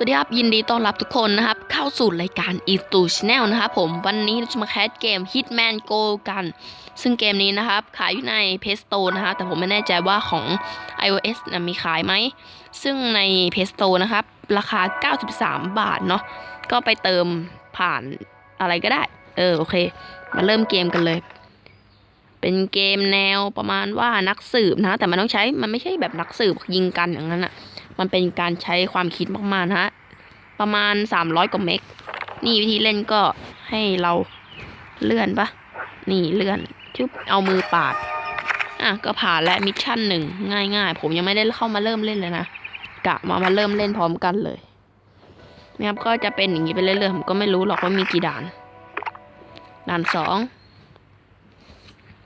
สวัสดีครับยินดีต้อนรับทุกคนนะครับ เข้าสู่รายการ e t u Channel นะครับผมวันนี้เราจะมาแคสเกม Hitman Go กัน ซึ่งเกมนี้นะครับ ขายอยู่ใน Play Store นะครับแต่ผมไม่แน่ใจว่าของ iOS นะมีขายไหม ซึ่งใน Play Store นะครับ ราคา 93 บาทเนาะก็ไปเติมผ่านอะไรก็ได้ เออ โอเค มาเริ่มเกมกันเลย เป็นเกมแนวประมาณว่านักสืบนะ แต่มันต้องใช้มันไม่ใช่แบบนักสืบยิงกันอย่างนั้นอะ มันเป็นการใช้ความคิดมากๆนะฮะ ประมาณ 300 กว่าเมก นี่วิธีเล่นก็ให้เราเลื่อนปะนี่เลื่อนชึบเอามือปาด อะก็ผ่านและมิชชั่นหนึ่งง่ายๆ ผมยังไม่ได้เข้ามาเริ่มเล่นเลยนะ กะมามาเริ่มเล่นพร้อมกันเลยนะครับก็จะเป็นอย่างนี้ไปเรื่อยๆผมก็ไม่รู้หรอกว่ามีกี่ด่าน ด่านสอง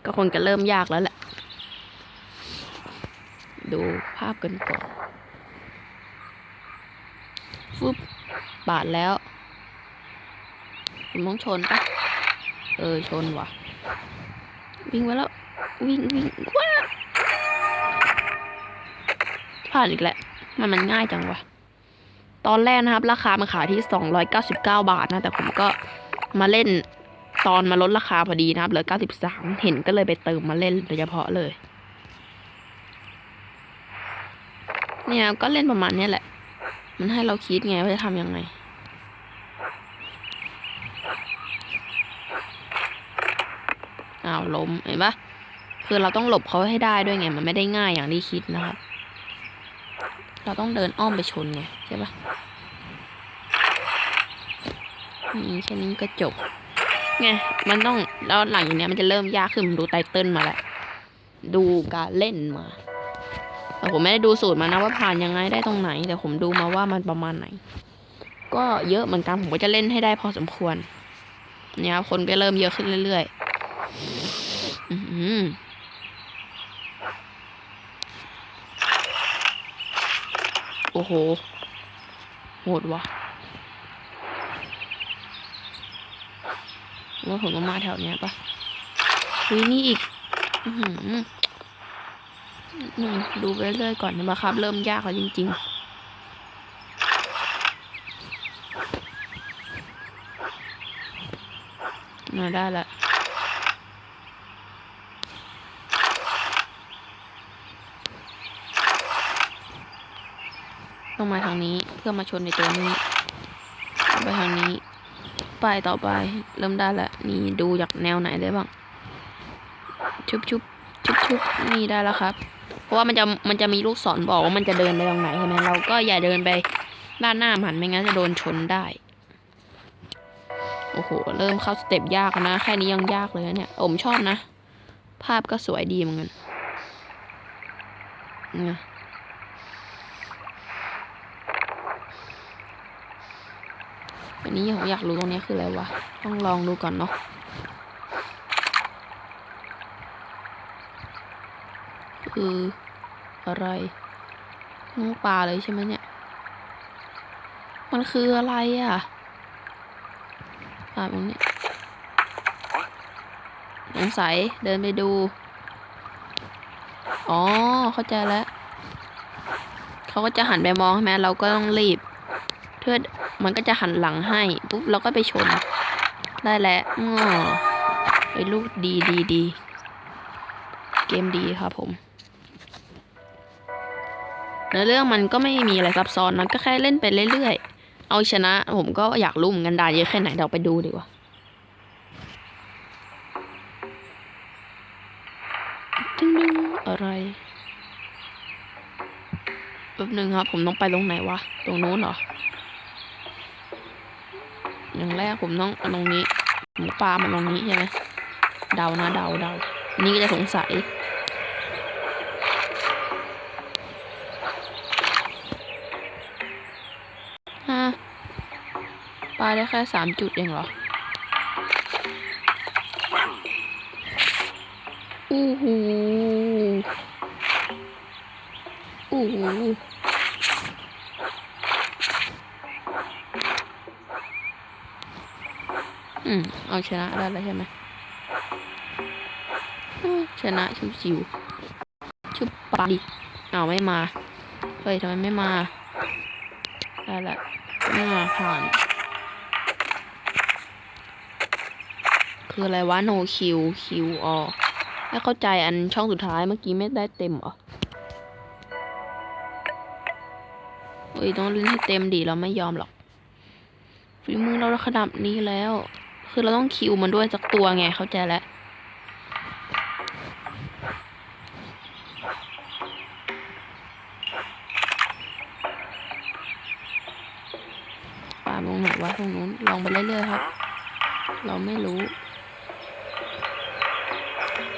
ก็คงจะเริ่มยากแล้วแหละ ดูภาพกันก่อน ฟึบ บาดแล้วผมต้องชนปะเออ ชนว่ะ วิ่งไปแล้ว วิ่งวิ่งว้าผ่านอีกแล้ว มันมันง่ายจังวะ ตอนแรกนะครับ ราคามันขายที่ 299 บาทนะ แต่ผมก็มาเล่นตอนมาลดราคาพอดีนะครับเหลือ 93 เห็นก็เลยไปเติมมาเล่นโดยเฉพาะเลย เนี่ยก็เล่นประมาณนี้แหละ มันให้เราคิดไงว่าจะทำยังไง อ้าวล้มเห็นปะคือเราต้องหลบเขาให้ได้ด้วยไง มันไม่ได้ง่ายอย่างที่คิดนะครับ เราต้องเดินอ้อมไปชนไงใช่ปะนี่แค่นี้ก็จบไงมันต้องแล้วหลังอย่างเนี้ยมันจะเริ่มยากขึ้นดูไตเติ้ลมาแล้วดูการเล่นมา แต่ผมไม่ได้ดูสูตรมานะว่าผ่านยังไงได้ตรงไหน แต่ผมดูมาว่ามันประมาณไหน ก็เยอะเหมือนกันผมก็จะเล่นให้ได้พอสมควร เนี่ยครับคนก็เริ่มเยอะขึ้นเรื่อยๆอือหือโอ้โห โหดว่ะว่าผมต้องมาแถวเนี้ยปะวินี่อีก อือ หนึ่งดูไปเรื่อยๆก่อนนะครับ เริ่มยากแล้วจริง ๆมาได้ละต้องมาทางนี้เพื่อมาชนในตัวนี้ ไปทางนี้ ไปต่อไป เริ่มได้ละนี่ดูจากแนวไหนได้บ้าง ชุบชุบชุบชุบนี่ได้แล้วครับ ราะว่ามันจะมันจะมีลูกศรบอกว่ามันจะเดินไปตรงไหนใช่ไหมเราก็อย่าเดินไปด้านหน้ามันไม่งั้นจะโดนชนได้ โอ้โห เริ่มเข้าสเต็ปยากนะ แค่นี้ยังยากเลยเนี่ยผมชอบนะ ภาพก็สวยดีเหมือนกันเนี่ยอันนี้ผมอยากรู้ตรงนี้คืออะไรวะ ต้องลองดูก่อนเนาะคือ อะไรน้องปลาเลยใช่ไหมเนี่ย มันคืออะไรอะปลาตรงนี้สงสัยเดินไปดู อ๋อ เข้าใจแล้ว เขาก็จะหันไปมองใช่ไหมเราก็ต้องรีบ เพื่อมันก็จะหันหลังให้ ปุ๊บเราก็ไปชน ได้แล้วอ๋อไอ้ลูกดีดีดี เกมดีครับผม ในเรื่องมันก็ไม่มีอะไรซับซ้อนนะก็แค่เล่นไปเรื่อยๆ เอาชนะ ผมก็อยากรู้เหมือนกันดาเยอะแค่ไหนเดี๋ยวไปดูดีกว่า ตึ้งนึงอะไรแป๊บนึงครับ ผมต้องไปตรงไหนวะ ตรงนู้นเหรอ อย่างแรกผมต้องเอาตรงนี้ผมปามันตรงนี้ใช่ไหมเดานะเดาเดานนี่ก็จะสงสัย ได้แค่สามจุดเองเหรอ อู้หูอู้หูอืม เอาชนะได้แล้วใช่ไหมอืมชนะชิวชุบปาดิเอาไม่มา เฮ้ยทำไมไม่มา ได้ละไม่มาผ่าน คืออะไรวะ no q q ออไม่เข้าใจอันช่องสุดท้ายเมื่อกี้ไม่ได้เต็มเหรอเฮ้ยต้องเล่นให้เต็มดิเราไม่ยอมหรอกฝีมือเราขนาดนี้แล้ว คือเราต้องคิวมันด้วยสักตัวไงเข้าใจแล้วป่าลงไหนวะตรงนู้นลองไปเรื่อยๆครับ เราไม่รู้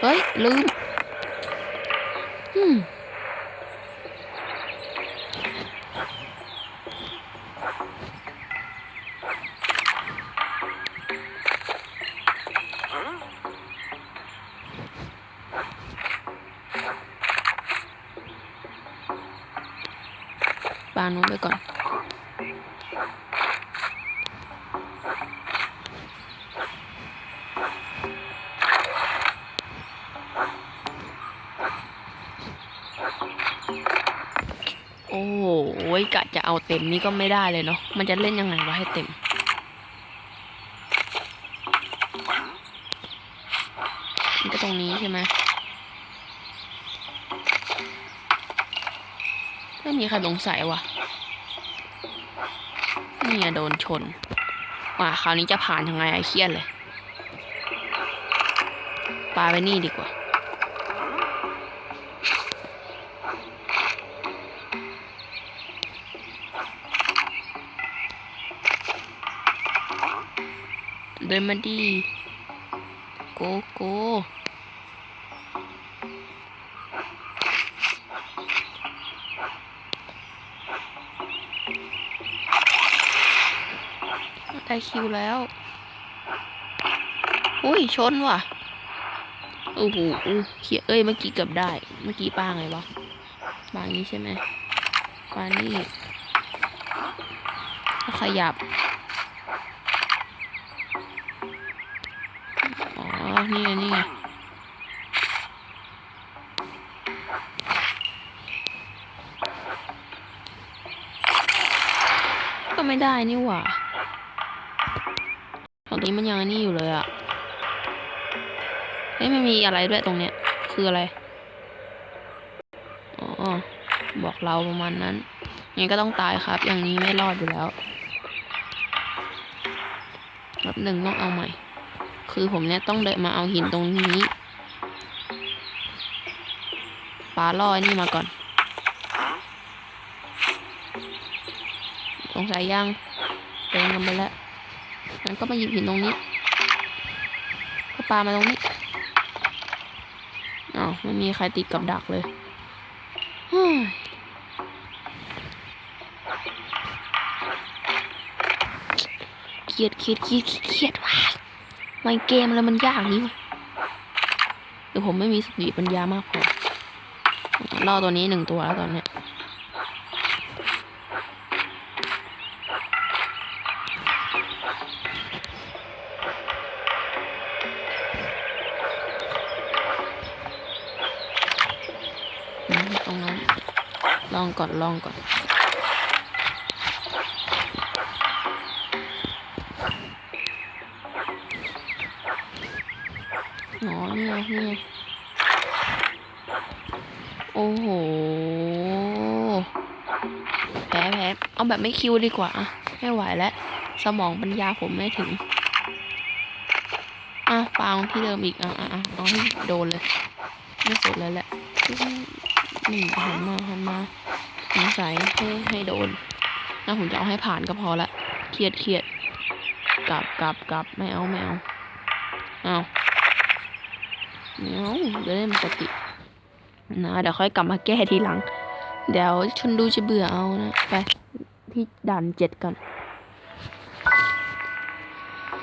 เฮ้ยลืม อืม ปานู้นไปก่อน โอ้โหกะจะเอาเต็มนี่ก็ไม่ได้เลยเนาะ มันจะเล่นยังไงวะให้เต็ม มันก็ตรงนี้ใช่ไหมไม่มีใครสงสัยว่ะนี่อะโดนชน ว่าคราวนี้จะผ่านยังไงไอ้เครียดเลย ปาไปนี่ดีกว่า ดินมาดี โกโก้ได้คิวแล้ว อุ้ย ชนว่ะ โอ้โหอู้เขียเอ้ย เมื่อกี้เกือบได้ เมื่อกี้ปาไงวะปางี้ใช่ไหมปานี่ขยับ นี่ไงนี่ไงก็ไม่ได้นี่หว่าของนี้มันยังนี่อยู่เลยอะเฮ้ยไม่มีอะไรด้วยตรงเนี้ย คืออะไร อ๋อ บอกเราประมาณนั้นงั้นก็ต้องตายครับ อย่างนี้ไม่รอดอยู่แล้วแบบหนึ่งต้องเอาใหม่ คือผมเนี่ยต้องเดินมาเอาหินตรงนี้ปลาล่อไอ้นี่มาก่อนสงสัยยังเดินกันไปแล้วงั้นก็มาหยิบหินตรงนี้ก็ปามาตรงนี้อ้าวไม่มีใครติดกับดักเลยเฮ้ยเครียดเครียดเครียดเครียดว่ะ ไม่เกมอะไรมันยากนี้วะเดี๋ยวผมไม่มีสติปัญญามากพอล่อตัวนี้หนึ่งตัวแล้วตอนเนี้ยตรงนั้นลองก่อนลองก่อน นี่ไงโอ้โห แพ้แพ้เอาแบบไม่คิวดีกว่า ไม่ไหวแล้ว สมองปัญญาผมไม่ถึง อะปางที่เดิมอีก อะอะอะเอาให้โดนเลย ไม่สนเลยแหละนี่หันมาหันมาสงสัยให้ให้โดนแล้วผมจะเอาให้ผ่านก็พอละ เครียดเครียดกลับกลับกลับไม่เอาไม่เอา เอา เดี๋ยวเดี๋ยวได้มีสตินะเดี๋ยวค่อยกลับมาแก้ทีหลัง เดี๋ยวชนดูจะเบื่อเอานะ ไป ที่ด่านเจ็ดก่อน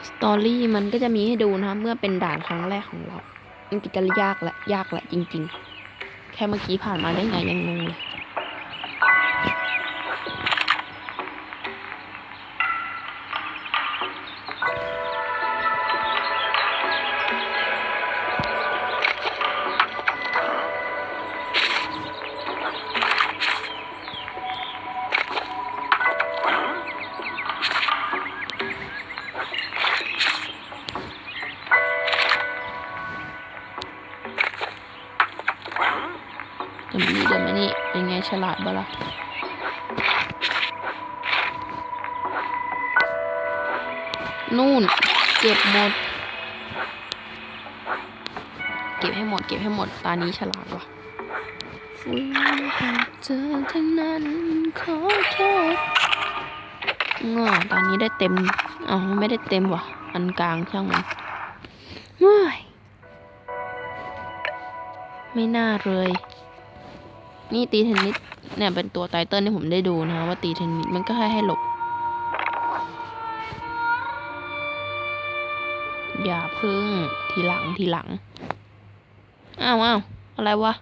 สตอรี่มันก็จะมีให้ดูนะเมื่อเป็นด่านครั้งแรกของเรา มันก็จะยากแหละยากแหละจริง ๆ แค่เมื่อกี้ผ่านมาได้ไงยังงงเลย ฉลาดบ่ล่ะนู่น เก็บหมด เก็บให้หมด เก็บให้หมด ตานี้ฉลาดว่ะฟุ้งหากเจอทั้งนั้นขอโทษงอตอนนี้ได้เต็มอ๋อไม่ได้เต็มว่ะ อันกลางช่างมันเฮ้ยไม่น่าเลย นี่ตีเทนนิสเนี่ยเป็นตัวไตเติลที่ผมได้ดูนะว่าตีเทนนิสมันก็แค่ให้หลบ อย่าพึ่งทีหลังทีหลัง อ้าวอ้าวอะไรวะ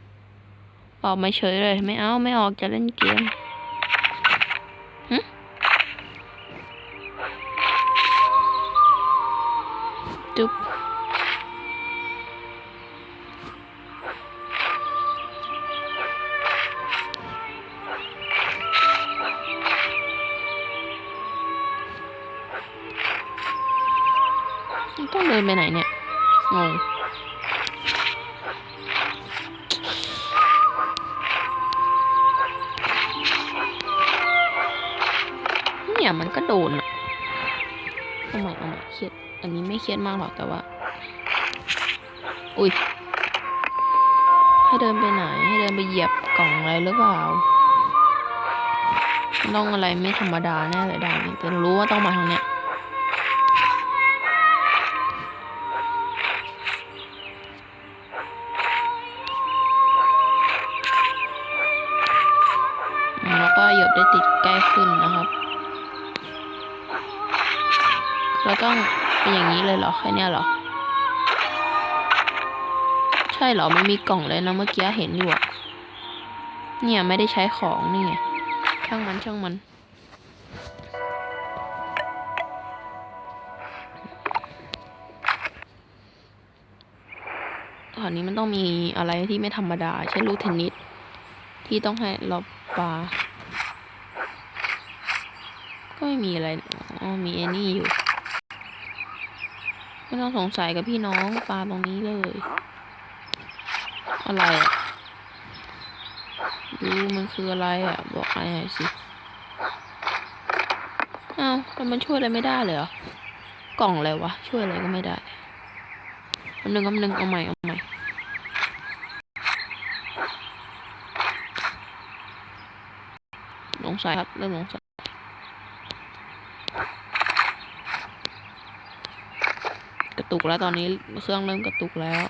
ออกมาเฉยเลยไม่เอาไม่ออกจะเล่นเกมหึจุ๊บ ไปไหนเนี่ยงงเนี่ยมันก็โดนอะเอาใหม่เอาใหม่เครียด อันนี้ไม่เครียดมากหรอกแต่ว่า อุ้ย ให้เดินไปไหน ให้เดินไปเหยียบกล่องอะไรหรือเปล่าต้องอะไรไม่ธรรมดาแน่เลยดานนี้แต่รู้ว่าต้องมาทางเนี้ย ต้องเป็นอย่างนี้เลยเหรอแค่เนี้ยเหรอ ใช่เหรอไม่มีกล่องเลยนะเมื่อกี้เห็นอยู่อะเนี่ยไม่ได้ใช้ของนี่ไงช่างมันช่างมัน ตอนนี้มันต้องมีอะไรที่ไม่ธรรมดา เช่นลูกเทนนิสที่ต้องให้เราปาก็ไม่มีอะไร อ๋อ มีไอ้นี่อยู่ ไม่ต้องสงสัยกับพี่น้องปลาตรงนี้เลย อะไรอะดูมันคืออะไรอะ บอกใครหน่อยสิอ้าวแล้วมันช่วยอะไรไม่ได้เลยเหรอกล่องอะไรวะ ช่วยอะไรก็ไม่ได้คำหนึ่งคำหนึ่งเอาใหม่เอาใหม่สงสัยครับเริ่มสงสัย กระ ตุกแล้วตอนนี้เครื่องเริ่มกระตุกแล้ว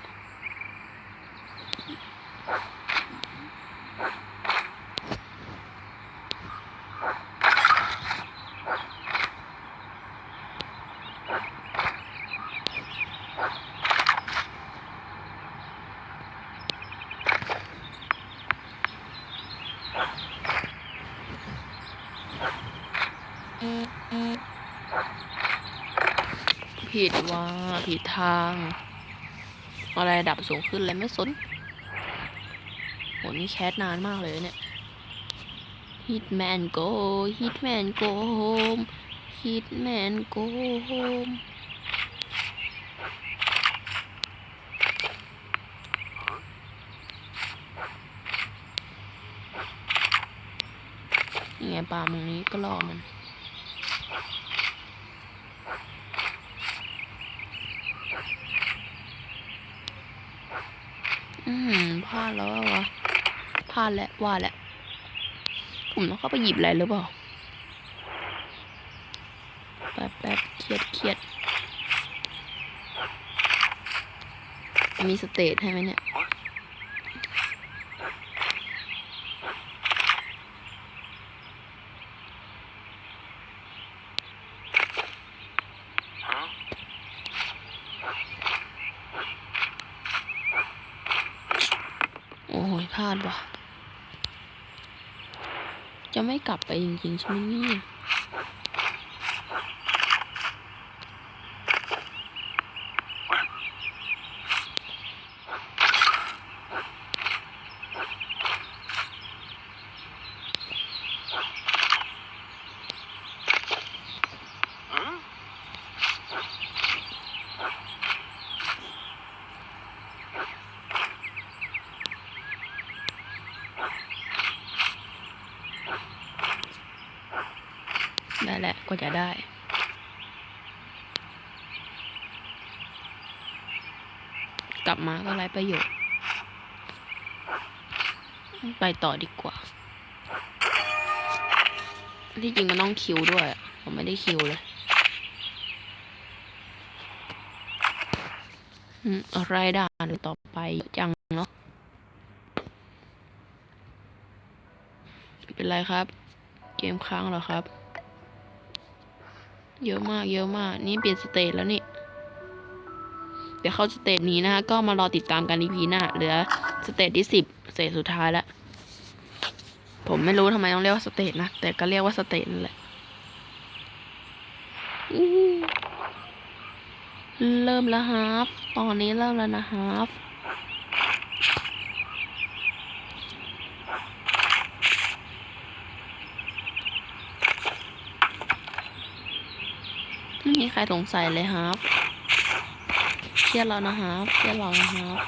ผิดว่าผิดทาง อะไรดับ สูงขึ้นเลยไม่สนโหนี่แคสนานมากเลยเนี่ย Hitman go Hitman go home Hitman go home นี่ไงปลาตรงนี้ก็รอมัน อืมพลาดแล้ววะพลาดแล้วว่าแหละผมต้องเข้าไปหยิบอะไรหรือเปล่าแป๊บแป๊บเครียดเครียดมีสเตทให้ไหมเนี่ย โอ้ยพลาดว่ะ จะไม่กลับไปจริงๆใช่ไหมเนี่ย ประโยชน์ ไปต่อดีกว่า ที่จริงมันต้องคิวด้วย ผมไม่ได้คิวเลยอืมอะไรด่านต่อไปจังเนาะเป็นไรครับ เกมค้างเหรอครับ เยอะมากเยอะมาก นี่เปลี่ยนสเตจแล้วนี่ เดี๋ยวเข้าสเตจนี้นะคะก็มารอติดตามกันอีพีหน้า เหลือสเตจที่สิบสเตจสุดท้ายแล้ว ผมไม่รู้ทำไมต้องเรียกว่าสเตจนะ แต่ก็เรียกว่าสเตจนั่นแหละเริ่มแล้วฮาฟตอนนี้เริ่มแล้วนะฮาฟไม่มีใครสงสัยเลยฮาฟ เชื่อเรานะฮาฟเชื่อเรานะฮาฟ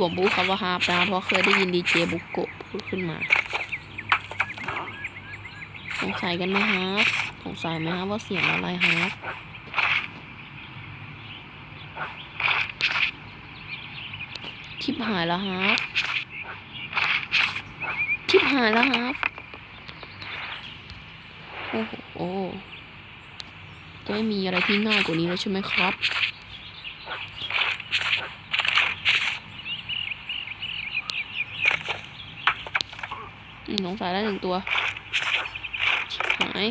ผมพูดคำว่าฮาฟนะเพราะเคยได้ยินดีเจบุกโกะพูดขึ้นมา สงสัยกันไหมฮะสงสัยไหมฮะว่าเสียงอะไรฮะทิปหายแล้วฮะทิปหายแล้วฮะโอ้โหโอ้จะไม่มีอะไรที่ง่ายกว่านี้แล้วใช่ไหมครับ อืมสงสัยได้หนึ่งตัว หาย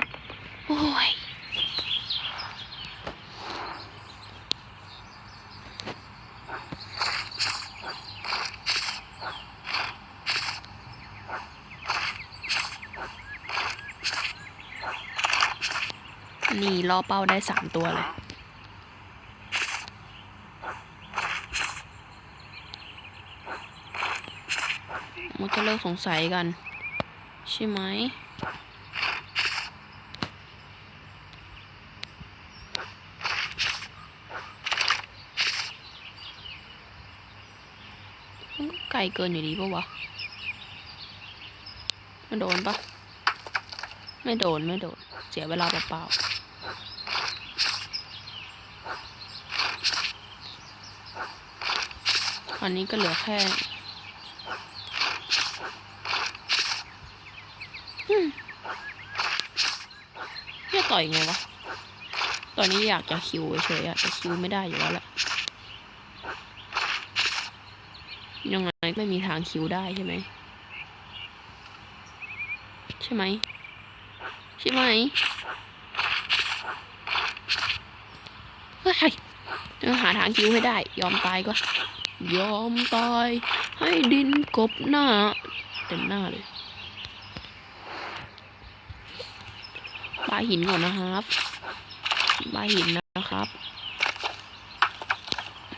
โอ้ย นี่ล่อเป้าได้สามตัวเลยมันจะเลิกสงสัยกัน ใช่ไหมมันก็ไกลเกินอยู่ดีปะวะไม่โดนปะไม่โดน ไม่โดน เสียเวลาเปล่าๆตอนนี้ก็เหลือแค่อืม จะต่อยไงวะ ตอนนี้อยากจะคิวเฉยอะแต่คิวไม่ได้อยู่แล้วแหละ ยังไงไม่มีทางคิวได้ใช่ไหม ใช่ไหม ใช่ไหมเฮ้ยต้องหาทางคิวให้ได้ ยอมตายก็ ยอมตาย ให้ดินกบหน้า เต็มหน้าเลย ปาหินก่อนนะครับปาหินนะครับ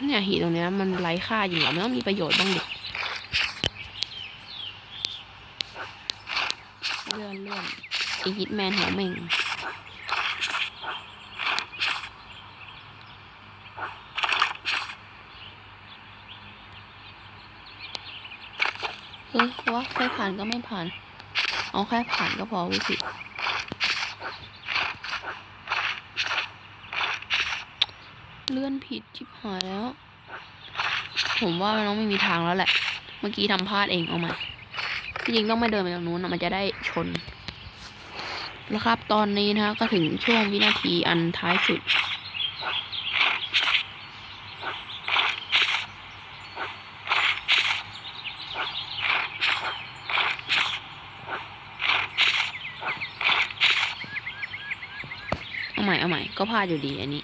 เนี่ยหินตรงเนี้ยมันไร้ค่าจริงเหรอมันต้องมีประโยชน์บ้างดิเลื่อนเลื่อนไอฮิตแมนหัวเหม่งเฮ้ยว่าแค่ผ่านก็ไม่ผ่าน เอาแค่ผ่านก็พอวิสิเลื่อน ผิดชิบหายแล้ว ผมว่ามันต้องไม่มีทางแล้วแหละ เมื่อกี้ทำพลาดเองเอาม่ที่จริงต้องไม่เดินไปตรงนู้นนะมันจะได้ชน แล้วครับ ตอนนี้นะฮะก็ถึงช่วงวินาทีอันท้ายสุดเอาใหม่เอาใหม่ก็พลาดอยู่ดีอันนี้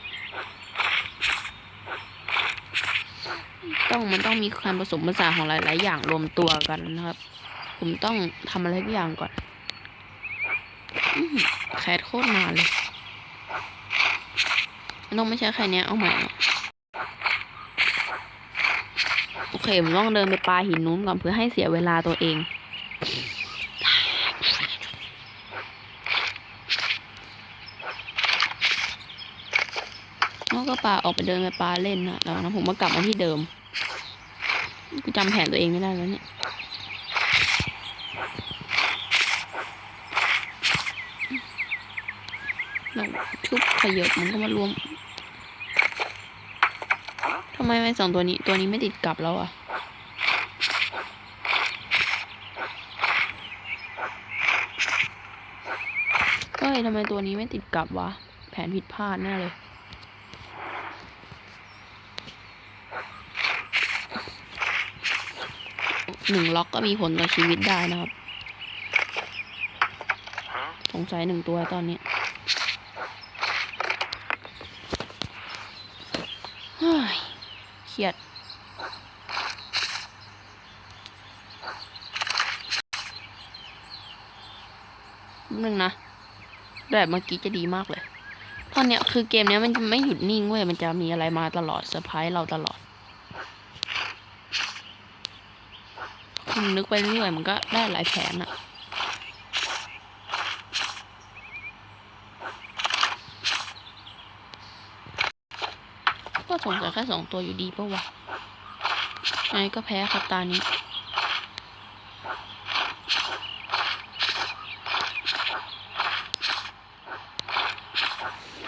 ต้องมันต้องมีการผสมผสานของหลาย ๆ อย่างรวมตัวกันนะครับ ผมต้องทำอะไรทุกอย่างก่อนแคสโคตรนานเลยนต้องไม่ใช่แค่เนี้ยเอาใหม่โอเคผมต้องเดินไปปลาหินนู้นก่อนเพื่อให้เสียเวลาตัวเองแล้วก็ปลาออกไปเดินไปปลาเล่นนะแล้วนะผมก็กลับมาที่เดิม กูจำแผนตัวเองไม่ได้แล้วเนี่ยอเราชุบขยบมันก็มารวมทำไมไม่สองตัวนี้ ตัวนี้ไม่ติดกลับแล้วอะเฮ้ยทำไมตัวนี้ไม่ติดกลับวะ แผนผิดพลาดแน่เลย หนึ่งล็อกก็มีผลต่อชีวิตได้นะครับ สงสัยหนึ่งตัวตอนนี้เครียดหนึ่งนะแบบเมื่อกี้จะดีมากเลย ตอนเนี้ยคือเกมเนี้ยมันจะไม่หยุดนิ่งเว้ย มันจะมีอะไรมาตลอดเซอร์ไพรส์เราตลอด คุณนึกไปเรื่อยๆมันก็ได้หลายแผนอะก็สงสัยแค่สองตัวอยู่ดีปะวะไงก็แพ้ครับตานี้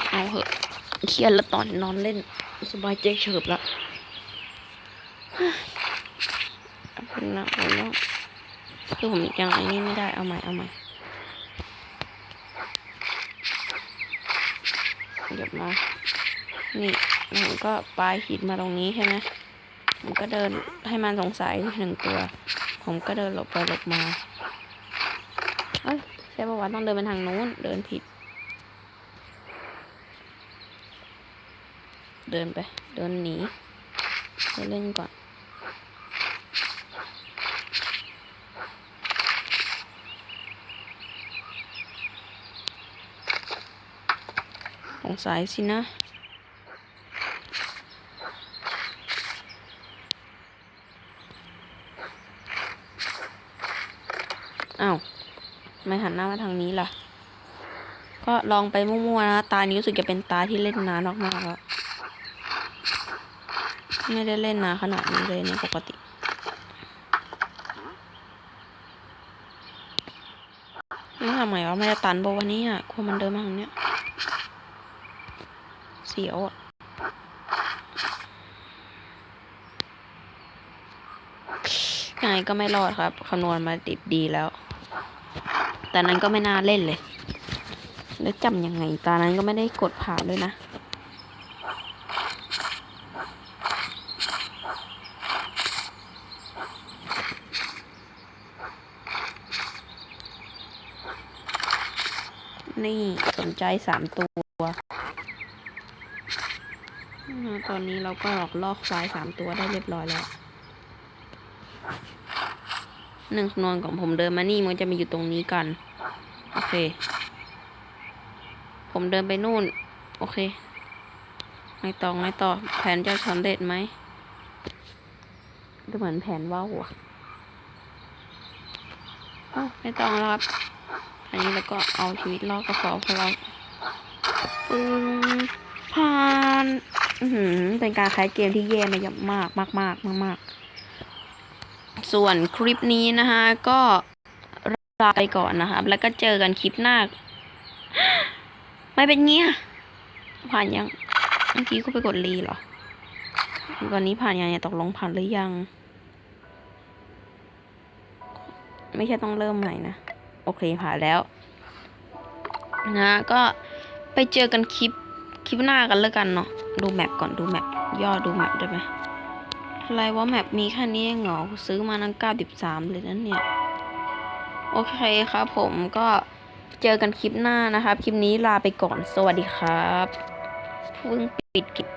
เอาเหอะเครียดแล้วตอนนอนเล่น สบายใจเฉิบละ เอาเป็นะเอาแล้วคือผมยังไอ้นี่ไม่ได้เอาใหม่เอาใหม่เดี๋ยวมา นี่ผมก็ปลายหินมาตรงนี้ใช่ไหมผมก็เดินให้มันสงสัยหนึ่งตัว ผมก็เดินหลบไปหลบมาเอ้ยใช่ป่าวะต้องเดินไปทางนู้น เดินผิด เดินไป เดินหนีไปเล่นก่อน งสัยสินะ อ้าวไม่หันหน้ามาทางนี้ล่ะ ก็ลองไปมั่วๆนะ ตานี้รู้สึกจะเป็นตาที่เล่นนานมากๆแล้ว ไม่ได้เล่นนานขนาดนี้เลยในปกตินี่ทำไมวะไม่ได้ตันบอกวันนี้อะกลัวมันเดินมาทางเนี้ย เสียวอะยังไงก็ไม่รอดครับคำนวณมาติดดีแล้ว แต่นั้นก็ไม่น่าเล่นเลย แล้วจำยังไง ตานั้นก็ไม่ได้กดผ่านด้วยนะ นี่สนใจสามตัวอ่า ตอนนี้เราก็หลอกลอกไฟล์สามตัวได้เรียบร้อยแล้วหนึ่งคำนวณของผมเดินมานี่มันจะมีอยู่ตรงนี้กัน โอเค ผมเดินไปนู่น โอเคไงต่อไงต่อ แผนจะสำเร็จไหมดูเหมือนแผนว่าวอะอ้าไม่ต้องแล้วครับอันนี้แล้วก็เอาชีวิตรอดก็พอเพราะเราปึ้งผ่าน เป็นการคล้ายเกมที่แย่มายมากมากมากมากมากส่วนคลิปนี้นะคะก็ลาไปก่อนนะครับ แล้วก็เจอกันคลิปหน้า ไม่เป็นเงี้ย ผ่านยัง เมื่อกี้ก็ไปกดรีเหรอตอนนี้ผ่านยังเนี่ยตกลงผ่านหรือยัง ไม่ใช่ต้องเริ่มใหม่นะ โอเคผ่านแล้ว นะ ก็ไปเจอกันคลิป คลิปหน้ากันแล้วกันเนาะดูแมปก่อนดูแมปย่อดูแมปได้ไหมอะไรว่าแมปมีแค่นี้เหงเหรอซื้อมานั่งเก้าสิบสามเลยนั่นเนี่ย โอเคครับผมก็เจอกันคลิปหน้านะครับ คลิปนี้ลาไปก่อนสวัสดีครับเพิ่งปิดคลิป